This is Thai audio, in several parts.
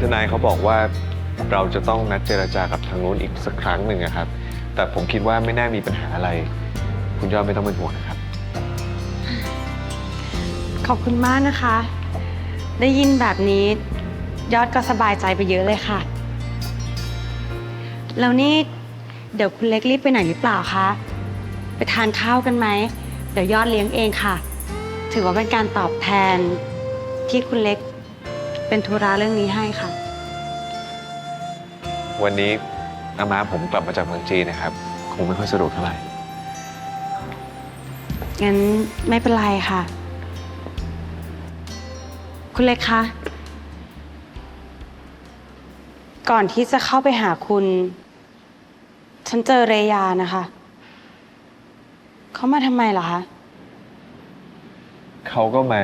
ทนายเขาบอกว่าเราจะต้องนัดเจรจากับทางนู้นอีกสักครั้งหนึ่งนะครับ แต่ผมคิดว่าไม่น่ามีปัญหาอะไร คุณยอดไม่ต้องเป็นห่วงนะครับ ขอบคุณมากนะคะ ได้ยินแบบนี้ยอดก็สบายใจไปเยอะเลยค่ะ แล้วนี่เดี๋ยวคุณเล็กรีบไปไหนหรือเปล่าคะ ไปทานข้าวกันไหม เดี๋ยวยอดเลี้ยงเองค่ะ ถือว่าเป็นการตอบแทนที่คุณเล็ก เป็นธุระเรื่องนี้ให้ค่ะ วันนี้อามาผมกลับมาจากเมืองจีนนะครับ คงไม่ค่อยสะดวกเท่าไหร่ งั้นไม่เป็นไรค่ะ คุณเล็กคะ ก่อนที่จะเข้าไปหาคุณ ฉันเจอเรยานะคะ เขามาทำไมเหรอคะ เขาก็มา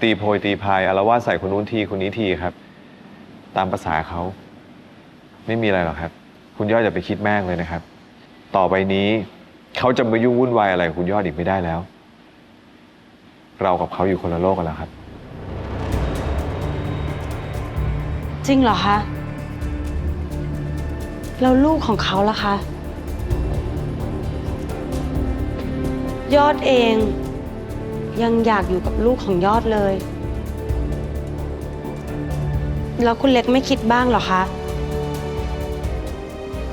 ตีโพยตีพายอารวาสใส่คนนู้นทีคนนี้ทีครับ ตามภาษาเขา ไม่มีอะไรหรอกครับ คุณยอดอย่าไปคิดมากเลยนะครับ ต่อไปนี้เขาจะมายุ่งวุ่นวายอะไรกับคุณยอดอีกไม่ได้แล้ว เรากับเขาอยู่คนละโลกกันแล้วครับ จริงเหรอคะแล้วลูกของเขาล่ะคะ ยอดเอง ยังอยากอยู่กับลูกของยอดเลย แล้วคุณเล็กไม่คิดบ้างหรอคะ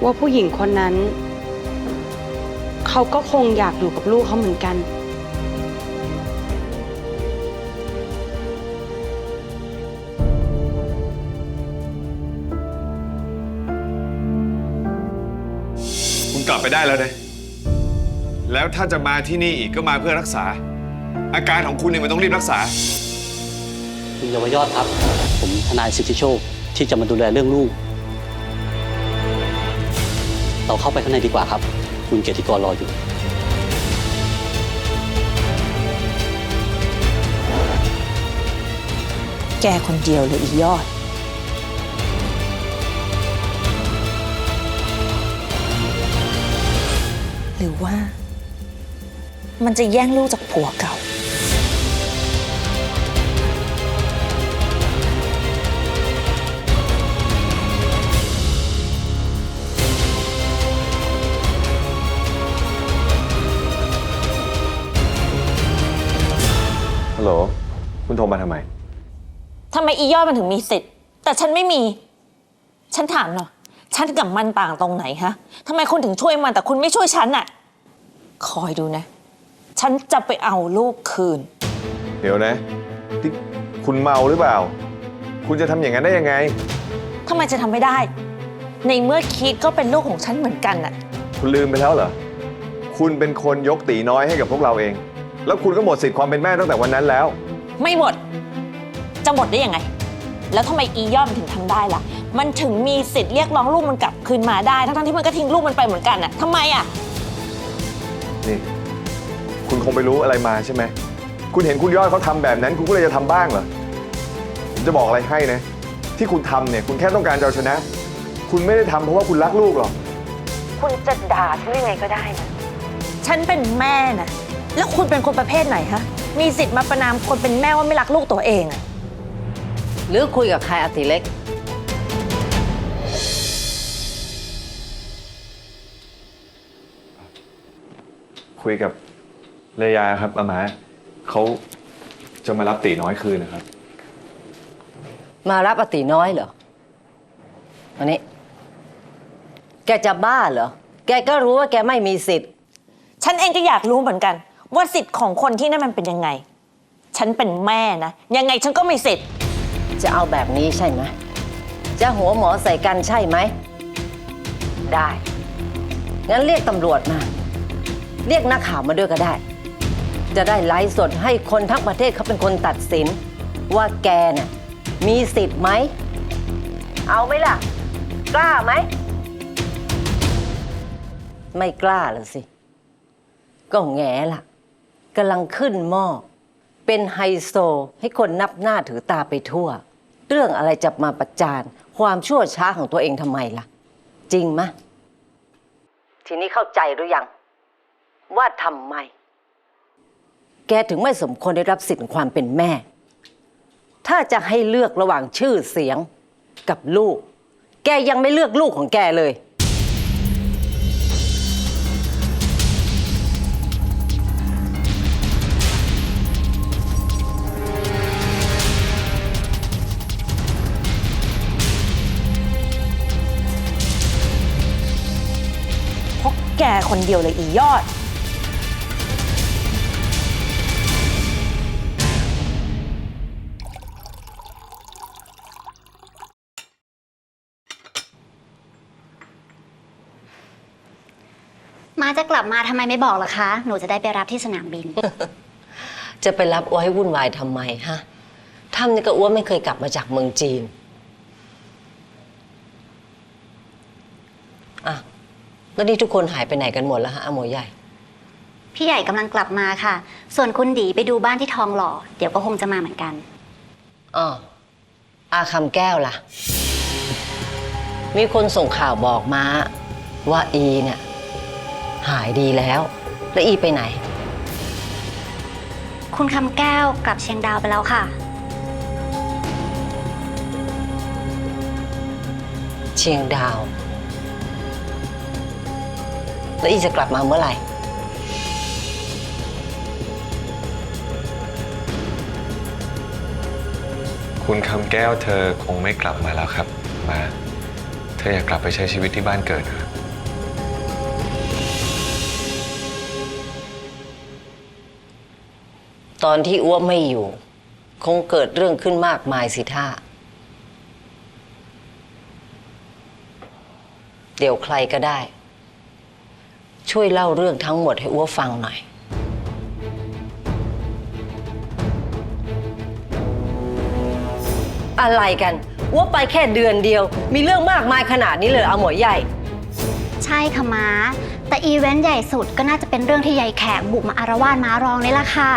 ว่าผู้หญิงคนนั้น เขาก็คงอยากอยู่กับลูกเขาเหมือนกัน คุณกลับไปได้แล้วนะแล้วถ้าจะมาที่นี่อีกก็มาเพื่อรักษา อาการของคุณเนี่ยมันต้องรีบรักษา คุณเยาวยอดครับ ผมทนายสิทธิโชคที่จะมาดูแลเรื่องลูก เราเข้าไปข้างในดีกว่าครับ คุณเกียรติกรรออยู่ แกคนเดียวเลยอียอด หรือว่า มันจะแย่งลูกจากผัวเก่า ฮัลโหล คุณโทรมาทำไม ทำไมอียอดมันถึงมีสิทธิ์ แต่ฉันไม่มี ฉันถามหน่อย ฉันกับมันต่างตรงไหนฮะ ทำไมคุณถึงช่วยมันแต่คุณไม่ช่วยฉันอะคอยดูนะ ฉันจะไปเอาลูกคืน เดี๋ยวนะที่คุณเมาหรือเปล่า คุณจะทำอย่างนั้นได้ยังไง ทำไมจะทำไม่ได้ ในเมื่อคิดก็เป็นลูกของฉันเหมือนกันอะคุณลืมไปแล้วเหรอ คุณเป็นคนยกตีน้อยให้กับพวกเราเอง แล้วคุณก็หมดสิทธิ์ความเป็นแม่ตั้งแต่วันนั้นแล้ว ไม่หมด จะหมดได้ยังไง แล้วทำไมอียอดมันถึงทำได้ล่ะ มันถึงมีสิทธิ์เรียกร้องลูกมันกลับคืนมาได้ ทั้งๆที่มันก็ทิ้งลูกมันไปเหมือนกันอะทำไมอะนี่ คุณคงไปรู้อะไรมาใช่ไหม คุณเห็นคุณยอดเขาทำแบบนั้น คุณก็เลยจะทำบ้างเหรอ ผมจะบอกอะไรให้นะ ที่คุณทำเนี่ย คุณแค่ต้องการจะเอาชนะ คุณไม่ได้ทำเพราะว่าคุณรักลูกหรอก คุณจะด่าฉันยังไงก็ได้นะ ฉันเป็นแม่นะ แล้วคุณเป็นคนประเภทไหนฮะ มีสิทธิ์มาประนามคนเป็นแม่ว่าไม่รักลูกตัวเองอะหรือคุยกับใครอาติเล็ก คุยกับ เลยาครับอามาเขาจะมารับตีน้อยคืนนะครับ มารับอติน้อยเหรออันนี้ แกจะบ้าเหรอ แกก็รู้ว่าแกไม่มีสิทธิ์ ฉันเองก็อยากรู้เหมือนกัน ว่าสิทธิ์ของคนที่นั่นมันเป็นยังไง ฉันเป็นแม่นะ ยังไงฉันก็มีสิทธิ์ จะเอาแบบนี้ใช่ไหม จะหัวหมอใส่กันใช่ไหม ได้ งั้นเรียกตำรวจมา เรียกนักข่าวมาด้วยก็ได้ จะได้ไลฟ์สดให้คนทั้งประเทศเขาเป็นคนตัดสิน ว่าแกน่ะมีสิทธิ์ไหม เอาไหมล่ะ กล้าไหม ไม่กล้าเหรอสิ ก็แง่ล่ะกำลังขึ้นหม้อเป็นไฮโซให้คนนับหน้าถือตาไปทั่ว เรื่องอะไรจะมาประจาน ความชั่วช้าของตัวเองทำไมล่ะ จริงไหมะ ทีนี้เข้าใจหรือยัง ว่าทำไม แกถึงไม่สมควรได้รับสิทธิ์ความเป็นแม่ ถ้าจะให้เลือกระหว่างชื่อเสียงกับลูก แกยังไม่เลือกลูกของแกเลย เพราะแกคนเดียวเลยอียอด มาจะกลับมาทำไมไม่บอกล่ะคะ หนูจะได้ไปรับที่สนามบิน จะไปรับอ้วให้วุ่นวายทำไมฮะทำนี่ก็อ้วไม่เคยกลับมาจากเมืองจีนอะแล้วนี่ทุกคนหายไปไหนกันหมดแล้วฮะอาหมวยใหญ่ พี่ใหญ่กำลังกลับมาค่ะ ส่วนคุณดีไปดูบ้านที่ทองหล่อ เดี๋ยวก็คงจะมาเหมือนกันอ้ออาคำแก้วล่ะ มีคนส่งข่าวบอกมาว่าอีเนี่ย หายดีแล้ว แล้วอีไปไหน คุณคำแก้วกลับเชียงดาวไปแล้วค่ะ เชียงดาว แล้วอีจะกลับมาเมื่อไหร่ คุณคำแก้วเธอคงไม่กลับมาแล้วครับ มา เธออยากกลับไปใช้ชีวิตที่บ้านเกิดครับ ตอนที่อ้วไม่อยู่ คงเกิดเรื่องขึ้นมากมายสิท่า เดี๋ยวใครก็ได้ ช่วยเล่าเรื่องทั้งหมดให้อ้วฟังหน่อย อะไรกันอ้วไปแค่เดือนเดียว มีเรื่องมากมายขนาดนี้เลยเหรอเอาหมวยใหญ่ ใช่ค่ะม้า แต่อีเวนต์ใหญ่สุดก็น่าจะเป็นเรื่องที่ยายแขกบุกมาอารวาสม้ารองนี่แหละค่ะ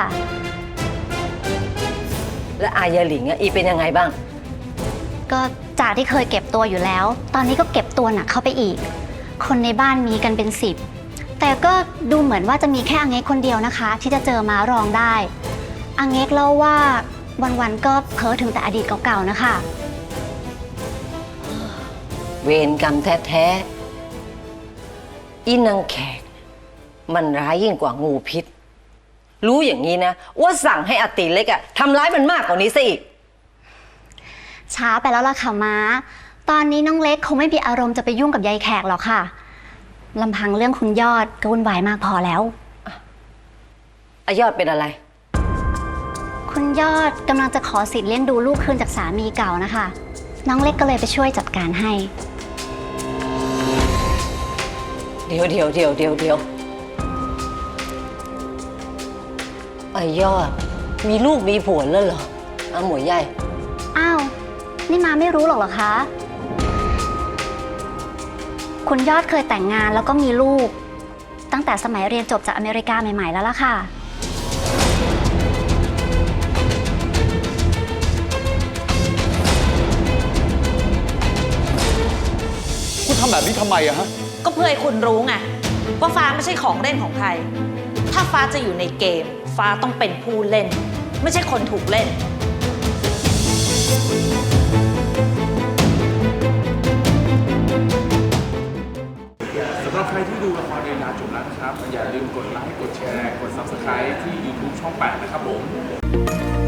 และอายาหลิงอะอีเป็นยังไงบ้าง ก็จากที่เคยเก็บตัวอยู่แล้ว ตอนนี้ก็เก็บตัวหนักเข้าไปอีก คนในบ้านมีกันเป็นสิบ แต่ก็ดูเหมือนว่าจะมีแค่อังเงกคนเดียวนะคะ ที่จะเจอม้ารองได้ อังเงกเล่าว่าวันๆก็เพ้อถึงแต่อดีตเก่าๆนะคะ เวรกรรมแท้ๆอีนางแขก มันร้ายยิ่งกว่างูพิษ รู้อย่างนี้นะว่าสั่งให้อาติเล็กอะทำร้ายมันมากกว่านี้ซะอีก ช้าไปแล้วล่ะค่ะม้า ตอนนี้น้องเล็กคงไม่มีอารมณ์จะไปยุ่งกับยายแขกหรอกค่ะลำพังเรื่องคุณยอดก็วุ่นวายมากพอแล้ว อายอดเป็นอะไร คุณยอดกำลังจะขอสิทธิ์เลี้ยงดูลูกคืนจากสามีเก่านะคะ น้องเล็กก็เลยไปช่วยจัดการให้ เดี๋ยวเดี๋ยวเดี๋ยวเดี๋ยวเดี๋ยว อายอด มีลูกมีผัวแล้วเหรออาหมวยใหญ่ อ้าว นี่มาไม่รู้หรอกเหรอคะ คุณยอดเคยแต่งงานแล้วก็มีลูก ตั้งแต่สมัยเรียนจบจากอเมริกาใหม่ๆแล้วล่ะค่ะ คุณทำแบบนี้ทำไมอะฮะ ก็เพื่อให้คุณรู้ไงว่าฟ้าไม่ใช่ของเล่นของใคร ถ้าฟ้าจะอยู่ในเกม ฟ้าต้องเป็นผู้เล่น ไม่ใช่คนถูกเล่น สำหรับใครที่ดูละครเรียนดาจบแล้วนะครับ อย่าลืมกดไลค์ กดแชร์ กด Subscribe ที่ YouTube ช่อง 8 นะครับผม